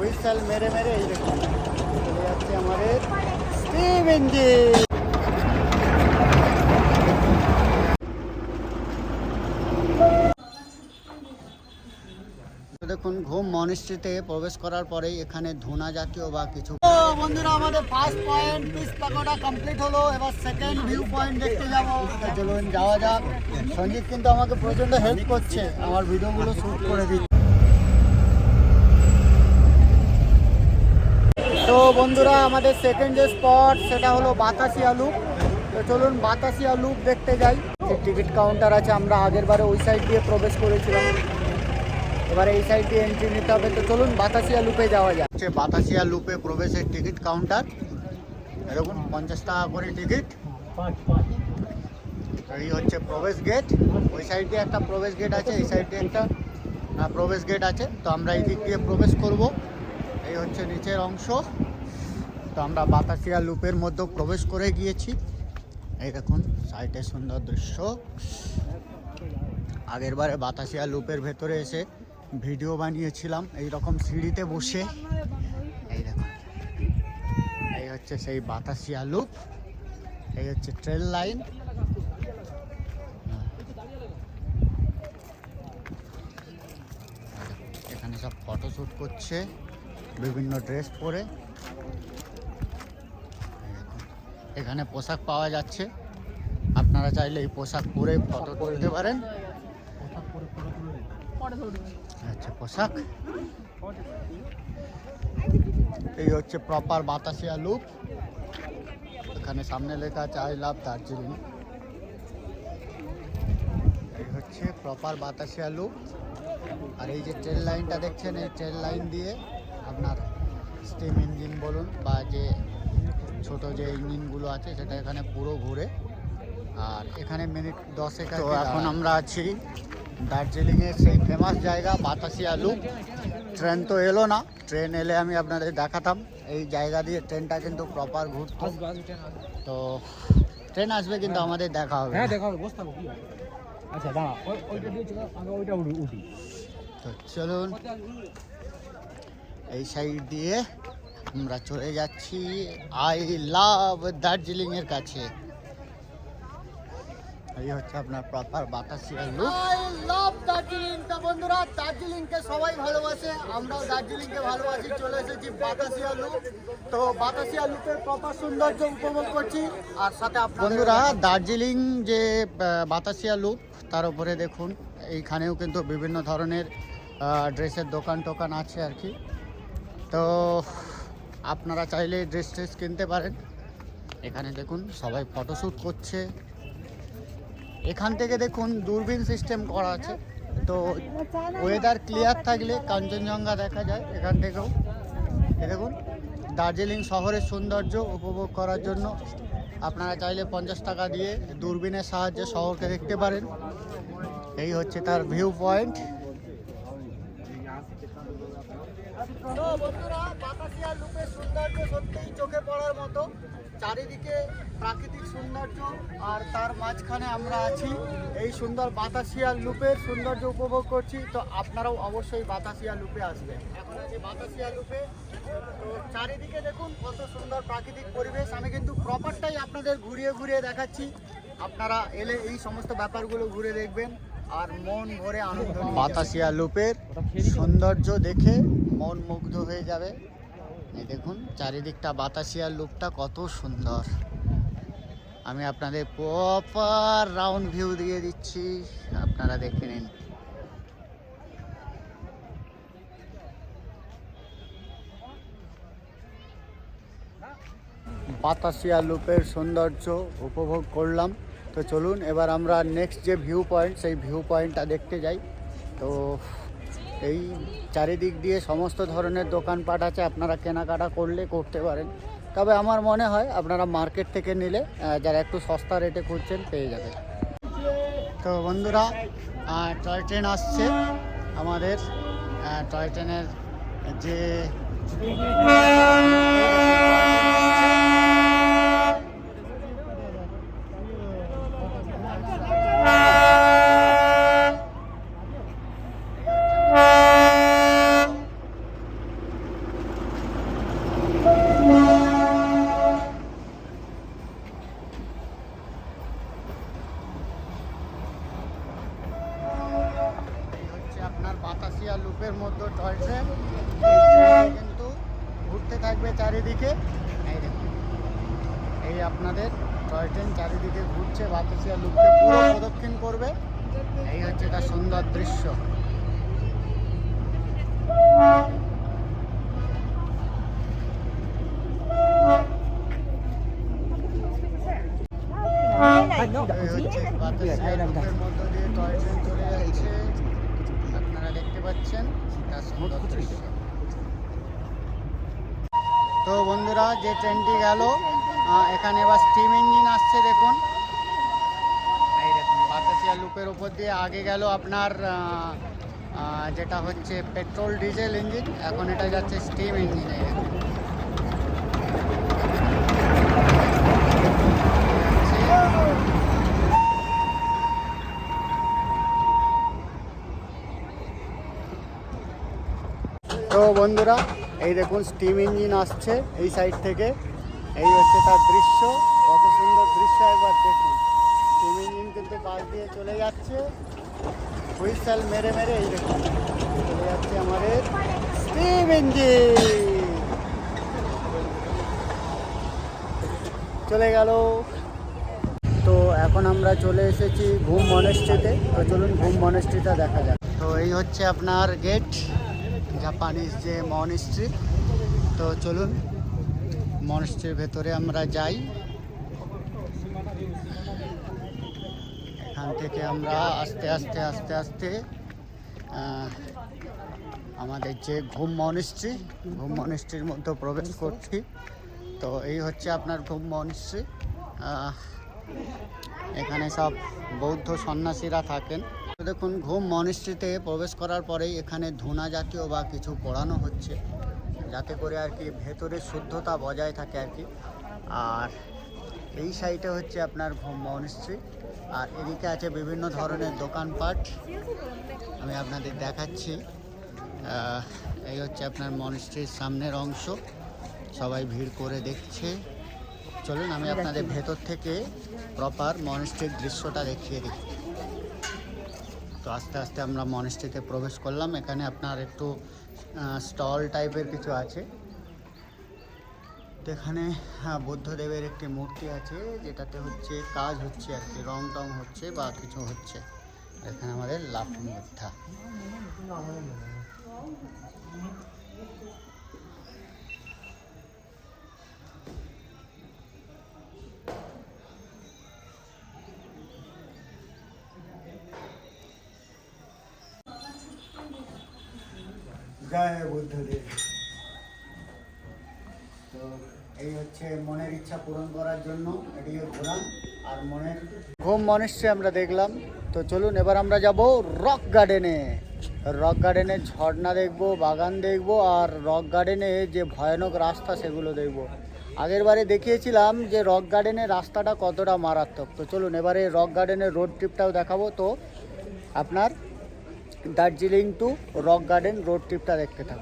Whistle মেরে মেরে চলে যাচ্ছে আমাদের স্টিম ইঞ্জিন। দেখুন ঘুম মনিস্ট্রিতে প্রবেশ করার পরেই এখানে ধুনা জাতীয় বা কিছু বন্ধুরা আমাদের ফার্স্ট পয়েন্ট পিস কমপ্লিট হলো। এবার সেকেন্ড ভিউ পয়েন্ট দেখতে যাব। চলুন যাওয়া যাক। সঞ্জিত কিন্তু আমাকে প্রচণ্ড হেল্প করছে। আমার ভিডিওগুলো শুট করে দিচ্ছে তো বন্ধুরা, আমাদের সেকেন্ড যে স্পট সেটা হলো বাতাসিয়া লুপ তো চলুন বাতাসিয়া লুপ দেখতে যাই। টিকিট কাউন্টার আছে, আমরা আগের বারে ওই সাইড দিয়ে প্রবেশ করেছিলাম। এবারে এই সাইড দিয়ে এন্ট্রি নিতে হবে। তো চলুন বাতাসিয়া লুপে যাওয়া যায় হচ্ছে বাতাসিয়া লুপে প্রবেশের টিকিট কাউন্টার এরকম পঞ্চাশ টাকা করে টিকিট এই হচ্ছে প্রবেশ গেট ওই সাইড দিয়ে একটা প্রবেশ গেট আছে, এই সাইড দিয়ে একটা প্রবেশ গেট আছে। তো আমরা এই দিক দিয়ে প্রবেশ করব। এই হচ্ছে নিচের অংশ। তো আমরা বাতাসিয়া লুপের মধ্যে প্রবেশ করে গিয়েছি। এই দেখুন সাইডে সুন্দর দৃশ্য। আগের বারে বাতাসিয়া লুপের ভেতরে এসে ভিডিও বানিয়েছিলাম, এই রকম সিঁড়িতে বসে। এই দেখুন, এই হচ্ছে সেই বাতাসিয়া লুপ, এই হচ্ছে ট্রেন লাইন। এখানে সব ফটোশ্যুট করছে, বিভিন্ন ড্রেস পরে এই দেখুন, এখানে পোশাক পাওয়া যাচ্ছে। আপনারা চাইলে এই পোশাক পরে ফটো তুলতে পারেন। আচ্ছা পোশাক। এই হচ্ছে প্রপার বাতাসিয়া লুপ এখানে সামনে লেখা আছে আই লাভ দার্জিলিং এই হচ্ছে প্রপার বাতাসিয়া লুপ আর এই যে ট্রেন লাইনটা দেখছেন এই ট্রেন লাইন দিয়ে আপনার স্টিম ইঞ্জিন বলুন বা যে ছোট যে ইঞ্জিনগুলো আছে সেটা এখানে পুরো ঘুরে। আর এখানে মিনিট দশেক তো এখন আমরা আছি দার্জিলিংয়ের সেই ফেমাস জায়গা বাতাসিয়া লুপ ট্রেন তো এলো না ট্রেন এলে আমি আপনাদের দেখাতাম। এই জায়গা দিয়ে ট্রেনটা কিন্তু প্রপার ঘুরতো। তো ট্রেন আসবে কিন্তু আমাদের দেখা হবে। হ্যাঁ দেখা হবে? আচ্ছা দাঁড়া ওইটা উঠি তো চলুন। এই সাইড দিয়ে আমরা চলে যাচ্ছি আই লাভ দার্জিলিং এর কাছে। এই হচ্ছে আপনার proper Batasia loop I love Darjeeling তা বন্ধুরা দার্জিলিং কে সবাই ভালোবাসে আমরাও দার্জিলিং কে ভালোবাসি চলে এসেছি বাতাসিয়া লুক তো বাতাসিয়া লুকের প্রপার সৌন্দর্য উপভোগ করছি আর সাথে বন্ধুরা দার্জিলিং যে বাতাসিয়া লুক তার উপরে দেখুন এইখানেও কিন্তু বিভিন্ন ধরনের ড্রেসের দোকান টোকান আছে আর কি। তো আপনারা চাইলে ড্রেস ট্রেস কিনতে পারেন। এখানে দেখুন, সবাই ফটোশ্যুট করছে। এখান থেকে দেখুন, দূরবীন সিস্টেম করা আছে। তো ওয়েদার ক্লিয়ার থাকলে কাঞ্চনজঙ্ঘা দেখা যায় এখান থেকেও। দেখুন, দার্জিলিং শহরের সৌন্দর্য উপভোগ করার জন্য আপনারা চাইলে পঞ্চাশ টাকা দিয়ে দূরবীনের সাহায্যে শহরকে দেখতে পারেন। এই হচ্ছে তার ভিউ পয়েন্ট তো বন্ধুরা বাতাসিয়া লুপের সৌন্দর্য সত্যিই চোখে পড়ার মতো। চারিদিকে প্রাকৃতিক সৌন্দর্য আর তার মাঝখানে আমরা আছি। এই সুন্দর বাতাসিয়া লুপের সৌন্দর্য উপভোগ করছি। তো আপনারাও অবশ্যই বাতাসিয়া লুপে আসবেন। এখন আছে বাতাসিয়া লুপে। তো চারিদিকে দেখুন কত সুন্দর প্রাকৃতিক পরিবেশ। আমি কিন্তু প্রপারটাই আপনাদের ঘুরিয়ে ঘুরিয়ে দেখাচ্ছি। আপনারা এলে এই সমস্ত ব্যাপারগুলো ঘুরে দেখবেন আর মন ভরে আনন্দ বাতাসিয়া লুপের সৌন্দর্য দেখে মন মুগ্ধ হয়ে যাবে। এই দেখুন, চারিদিকটা বাতাসিয়ার লুকটা কত সুন্দর। আমি আপনাদের প্রপার রাউন্ড ভিউ দিয়ে দিচ্ছি, আপনারা দেখে নিন। বাতাসিয়া লুপের সৌন্দর্য উপভোগ করলাম। তো চলুন, এবার আমরা নেক্সট যে ভিউ পয়েন্ট সেই ভিউ পয়েন্টটা দেখতে যাই। তো এই চারিদিক দিয়ে সমস্ত ধরনের দোকানপাট আছে, আপনারা কেনাকাটা করলে করতে পারেন। তবে আমার মনে হয় আপনারা মার্কেট থেকে নিলে যারা একটু সস্তা রেটে খুঁজছেন পেয়ে যাবে তো বন্ধুরা টয় ট্রেন আসছে। আমাদের টয় ট্রেনের যে এশিয়া লুপের মধ্যে টয় হ্যাঁ। ট্রেন কিন্তু ঘুরতে থাকবে চারিদিকে। এই এই আপনাদের টয় ট্রেন চারিদিকে ঘুরছে বাতাসিয়া লুপকে পুরো প্রদক্ষিণ করবে। এই হচ্ছে তার সুন্দর দৃশ্য। তো বন্ধুরা, যে ট্রেনটি গেল এখানে এবার স্টিম ইঞ্জিন আসছে, দেখুন। বাতাসিয়া লুপের উপর দিয়ে আগে গেল আপনার যেটা হচ্ছে পেট্রোল ডিজেল ইঞ্জিন এখন এটা যাচ্ছে স্টিম ইঞ্জিন এই দেখুন। তো বন্ধুরা, এই দেখুন স্টিম ইঞ্জিন আসছে এই সাইড থেকে। এই হচ্ছে তার দৃশ্য, কত সুন্দর দৃশ্য একবার দেখুন। স্টিম ইঞ্জিন কিন্তু পাশ দিয়ে চলে যাচ্ছে। হুইসেল মেরে মেরে এই দেখুন, চলে যাচ্ছে আমাদের স্টিম ইঞ্জিন চলে গেল। তো এখন আমরা চলে এসেছি ঘুম মনেস্ট্রিতে তো। চলুন ঘুম মনেস্ট্রিটা দেখা যাক। তো এই হচ্ছে আপনার গেট জাপানিজ যে মনেস্ট্রি তো চলুন মনেস্ট্রির ভেতরে আমরা যাই। এখান থেকে আমরা আস্তে আস্তে আস্তে আস্তে আমাদের যে ঘুম মনেস্ট্রি ঘুম মনেস্ট্রির মধ্যে প্রবেশ করছি। তো এই হচ্ছে আপনার ঘুম মনেস্ট্রি এখানে সব বৌদ্ধ সন্ন্যাসীরা থাকেন। দেখুন, ঘুম মনিস্ট্রিতে প্রবেশ করার পরেই এখানে ধুনা জাতীয় বা কিছু পড়ানো হচ্ছে। যাতে করে আর কি ভেতরে শুদ্ধতা বজায় থাকে আর কি। আর এই সাইডে হচ্ছে আপনার ঘুম মনিস্ট্রি আর এদিকে আছে বিভিন্ন ধরনের দোকানপাট। আমি আপনাদের দেখাচ্ছি। এই হচ্ছে আপনার মনিস্ট্রির সামনের অংশ। সবাই ভিড় করে দেখছে। চলুন, আমি আপনাদের ভেতর থেকে প্রপার মনেস্ট্রির দৃশ্যটা দেখিয়ে দিই। তো আস্তে আস্তে আমরা মনেস্ট্রিতে প্রবেশ করলাম। এখানে আপনার একটু স্টল টাইপের কিছু আছে। এখানে হ্যাঁ, বুদ্ধদেবের একটি মূর্তি আছে যেটাতে হচ্ছে কাজ হচ্ছে আর কি রং টং হচ্ছে বা কিছু হচ্ছে। এখানে আমাদের লাফিং বুদ্ধা জয় বুদ্ধদেব তো এই হচ্ছে মনের ইচ্ছা পূরণ করার জন্য এটিকে ঘোরান আর মনের ঘুম মনেশ্রী আমরা দেখলাম। তো চলুন, এবার আমরা যাব রক গার্ডেনে। রক গার্ডেনে ঝর্ণা দেখব, বাগান দেখব, আর রক গার্ডেনে যে ভয়ানক রাস্তা, সেগুলো দেখব। আগের বারে দেখিয়েছিলাম যে রক গার্ডেনের রাস্তাটা কতটা মারাত্মক। তো চলুন, এবারে রক গার্ডেনের রোড ট্রিপটাও দেখাবো। তো আপনার Darjeeling to rock garden road ট্রিপটা দেখতে থাকুন